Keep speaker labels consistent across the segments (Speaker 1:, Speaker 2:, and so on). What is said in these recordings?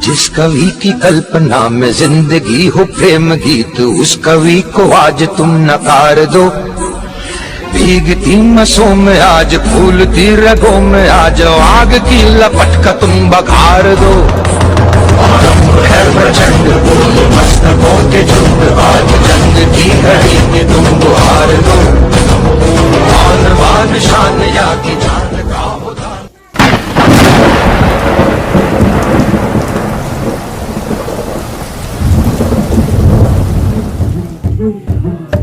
Speaker 1: जिस कवि की कल्पना में ज़िंदगी हो प्रेम गीत, उस कवि को आज तुम नकार दो। भीगती मसों में आज, फूलती रगों में आज, आग की लपट का तुम बखार दो। आज की तुम बुहार दो। शान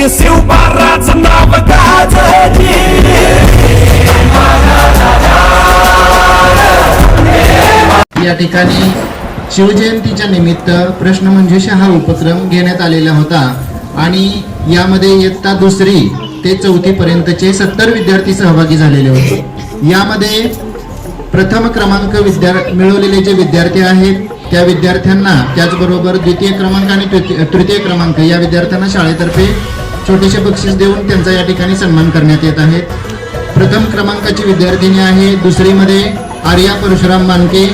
Speaker 2: जगभरी शिवबाराचं नाव गाजली
Speaker 3: या ठिकाणी शिवजयंतीच्या निमित्त प्रश्नमंजुषा हा उपक्रम घेण्यात आलेला होता. आणि यामध्ये इयत्ता दुसरी ते चौथी पर्यंतचे सत्तर विद्यार्थी सहभागी झालेले होते. यामध्ये प्रथम क्रमांक विद्या मिळवलेले जे विद्यार्थी आहेत त्या विद्यार्थ्यांना त्याचबरोबर द्वितीय क्रमांक आणि तृतीय क्रमांक या विद्यार्थ्यांना शाळेतर्फे छोटेसे बक्षीस देऊन त्यांचा या ठिकाणी सन्मान करण्यात येत आहे. प्रथम क्रमांकाची विद्यार्थिनी आहे दुसरीमध्ये आर्या परशुराम मानके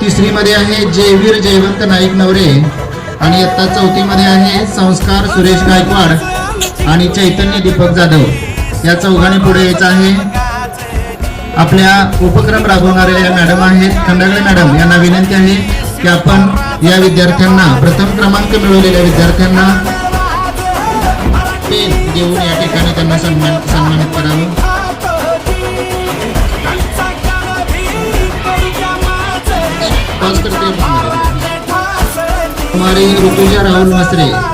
Speaker 3: तिसरीमध्ये आहे जयवीर जयवंत नाईक नवरे आणि आत्ता चौथीमध्ये आहे संस्कार सुरेश गायकवाड आणि चैतन्य दीपक जाधव. या चौघांनी पुढे यायचं आहे. आपल्या उपक्रम राबवणाऱ्या या मॅडम आहेत खंडागळे मॅडम यांना विनंती आहे की आपण या विद्यार्थ्यांना प्रथम क्रमांक मिळवलेल्या विद्यार्थ्यांना ते देऊन या ठिकाणी त्यांना सन्मान सन्मानित करावं. पास ऋतुजा राहुल मसरे